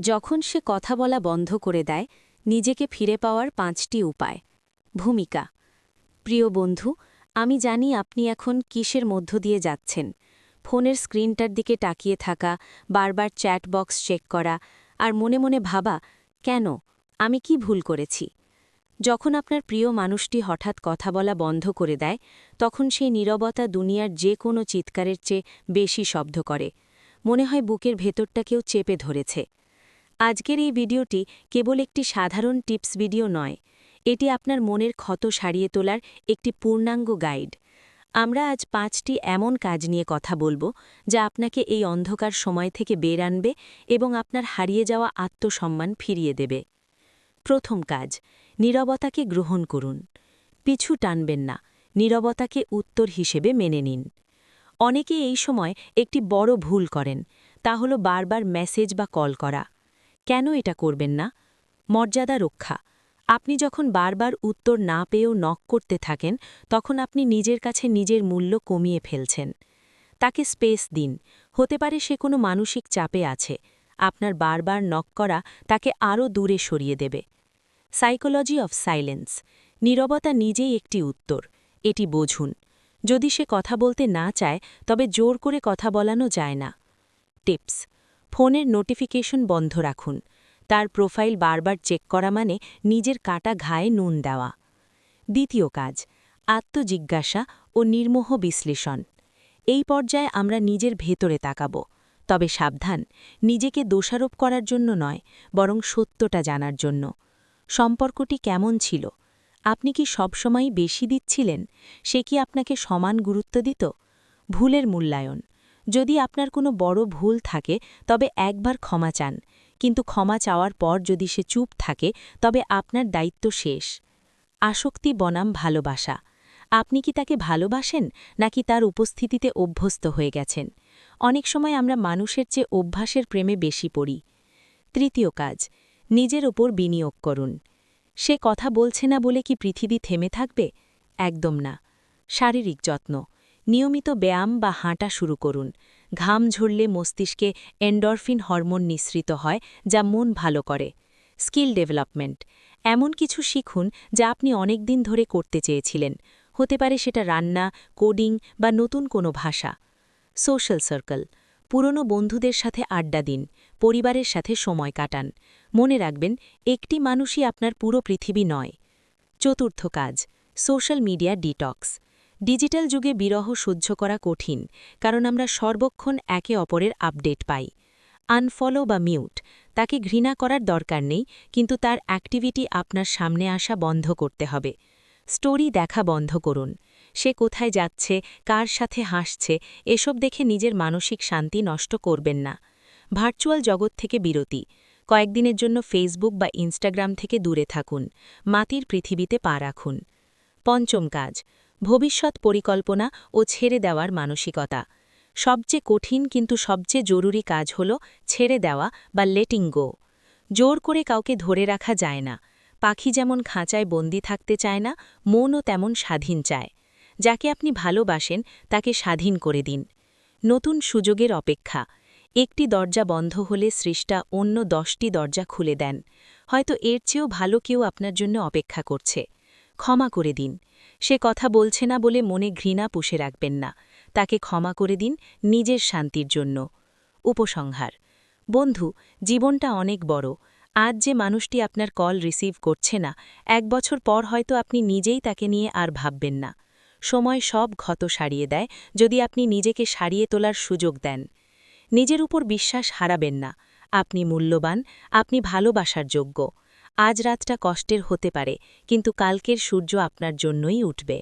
যখন সে কথা বলা বন্ধ করে দেয়, নিজেকে ফিরে পাওয়ার পাঁচটি উপায়। ভূমিকা। প্রিয় বন্ধু, আমি জানি আপনি এখন কিসের মধ্য দিয়ে যাচ্ছেন। ফোনের স্ক্রিনটার দিকে তাকিয়ে থাকা, বারবার চ্যাট বক্স চেক করা আর মনে মনে ভাবা, কেন? আমি কি ভুল করেছি? যখন আপনার প্রিয় মানুষটি হঠাৎ কথা বলা বন্ধ করে দেয়, তখন সেই নীরবতা দুনিয়ার যে কোনো চিৎকারের চেয়ে বেশি শব্দ করে। মনে হয় বুকের ভেতরটা কেউ চেপে ধরেছে। আজকের এই ভিডিওটি কেবল একটি সাধারণ টিপস ভিডিও নয়। এটি আপনার মনের ক্ষত সারিয়ে তোলার একটি পূর্ণাঙ্গ গাইড। আমরা আজ পাঁচটি এমন কাজ নিয়ে কথা বলব যা আপনাকে এই অন্ধকার সময় থেকে বের আনবে এবং আপনার হারিয়ে যাওয়া আত্মসম্মান ফিরিয়ে দেবে। প্রথম কাজ, নীরবতাকে গ্রহণ করুন। পিছু টানবেন না, নীরবতাকে উত্তর হিসেবে মেনে নিন। অনেকে এই সময় একটি বড় ভুল করেন, তা হল বারবার মেসেজ বা কল করা। কেন এটা করবেন না? মর্যাদা রক্ষা। আপনি যখন বারবার উত্তর না পেয়েও নক করতে থাকেন, তখন আপনি নিজের কাছে নিজের মূল্য কমিয়ে ফেলছেন। তাকে স্পেস দিন। হতে পারে সে কোনো মানসিক চাপে আছে। আপনার বারবার নক করা তাকে আরও দূরে সরিয়ে দেবে। Psychology of silence. নীরবতা নিজেই একটি উত্তর। এটি বোঝুন। যদি সে কথা বলতে না চায়, তবে জোর করে কথা বলানো যায় না। টিপস। ফোনের নোটিফিকেশন বন্ধ রাখুন। তার প্রোফাইল বারবার চেক করা মানে নিজের কাটা ঘায়ে নুন দেওয়া। দ্বিতীয় কাজ, আত্মজিজ্ঞাসা ও নির্মোহ বিশ্লেষণ। এই পর্যায়ে আমরা নিজের ভেতরে তাকাব, তবে সাবধান, নিজেকে দোষারোপ করার জন্য নয়, বরং সত্যটা জানার জন্য। সম্পর্কটি কেমন ছিল? আপনি কি সবসময়ই বেশি দিচ্ছিলেন? সে কি আপনাকে সমান গুরুত্ব দিত? ভুলের মূল্যায়ন। যদি আপনার কোনো বড় ভুল থাকে, তবে একবার ক্ষমা চান। কিন্তু ক্ষমা চাওয়ার পর যদি সে চুপ থাকে, তবে আপনার দায়িত্ব শেষ। আসক্তি বনাম ভালোবাসা। আপনি কি তাকে ভালোবাসেন, নাকি তার উপস্থিতিতে অভ্যস্ত হয়ে গেছেন? অনেক সময় আমরা মানুষের চেয়ে অভ্যাসের প্রেমে বেশি পড়ি। তৃতীয় কাজ, নিজের ওপর বিনিয়োগ করুন। সে কথা বলছে না বলে কি পৃথিবী থেমে থাকবে? একদম না। শারীরিক যত্ন। নিয়মিত ব্যায়াম বা হাঁটা শুরু করুন। ঘাম ঝরলে মস্তিষ্কে এন্ডরফিন হরমোন নিঃসৃত হয়, যা মন ভালো করে। Skill development. এমন কিছু শিখুন যা আপনি অনেক দিন ধরে করতে চেয়েছিলেন। হতে পারে সেটা রান্না, কোডিং বা নতুন কোনো ভাষা। Social circle. পুরনো বন্ধুদের সাথে আড্ডা দিন, পরিবারের সাথে সময় কাটান। মনে রাখবেন, একটি মানুষই আপনার পুরো পৃথিবী নয়। চতুর্থ কাজ। Social media detox. ডিজিটাল যুগে বিরহ সহ্য করা কঠিন, কারণ আমরা সর্বক্ষণ একে অপরের আপডেট পাই। আনফলো বা মিউট, তাকে ঘৃণা করার দরকার নেই, কিন্তু তার অ্যাক্টিভিটি আপনার সামনে আসা বন্ধ করতে হবে। স্টোরি দেখা বন্ধ করুন, সে কোথায় যাচ্ছে, কার সাথে হাসছে, এসব দেখে নিজের মানসিক শান্তি নষ্ট করবেন না। ভার্চুয়াল জগৎ থেকে বিরতি, কয়েকদিনের জন্য ফেসবুক বা ইনস্টাগ্রাম থেকে দূরে থাকুন মাতির পৃথিবীতে পা রাখুন। পঞ্চম কাজ ভবিষ্যৎ পরিকল্পনা ও ছেড়ে দেওয়ার মানসিকতা। সবচেয়ে কঠিন কিন্তু সবচেয়ে জরুরি কাজ হল ছেড়ে দেওয়া বা লেটিং গো জোর করে কাউকে ধরে রাখা যায় না। পাখি যেমন খাঁচায় বন্দি থাকতে চায় না, মনও তেমন স্বাধীন চায়। যাকে আপনি ভালোবাসেন, তাকে স্বাধীন করে দিন। নতুন সুযোগের অপেক্ষা। একটি দরজা বন্ধ হলে সৃষ্টা অন্য দশটি দরজা খুলে দেন। হয়তো এর চেয়েও ভালো কেউ আপনার জন্য অপেক্ষা করছে। ক্ষমা করে দিন। সে কথা বলছে না বলে মনে ঘৃণা পুষে রাখবেন না। তাকে ক্ষমা করে দিন নিজের শান্তির জন্য। উপসংহার। বন্ধু, জীবনটা অনেক বড়। আজ যে মানুষটি আপনার কল রিসিভ করছে না, এক বছর পর হয়তো আপনি নিজেই তাকে নিয়ে আর ভাববেন না। সময় সব ক্ষত সারিয়ে দেয় যদি আপনি নিজেকে সারিয়ে তোলার সুযোগ দেন। নিজের উপর বিশ্বাস হারাবেন না। আপনি মূল্যবান, আপনি ভালোবাসার যোগ্য। আজ রাতটা কষ্টের হতে পারে কিন্তু কালকের সূর্য আপনার জন্যই উঠবে।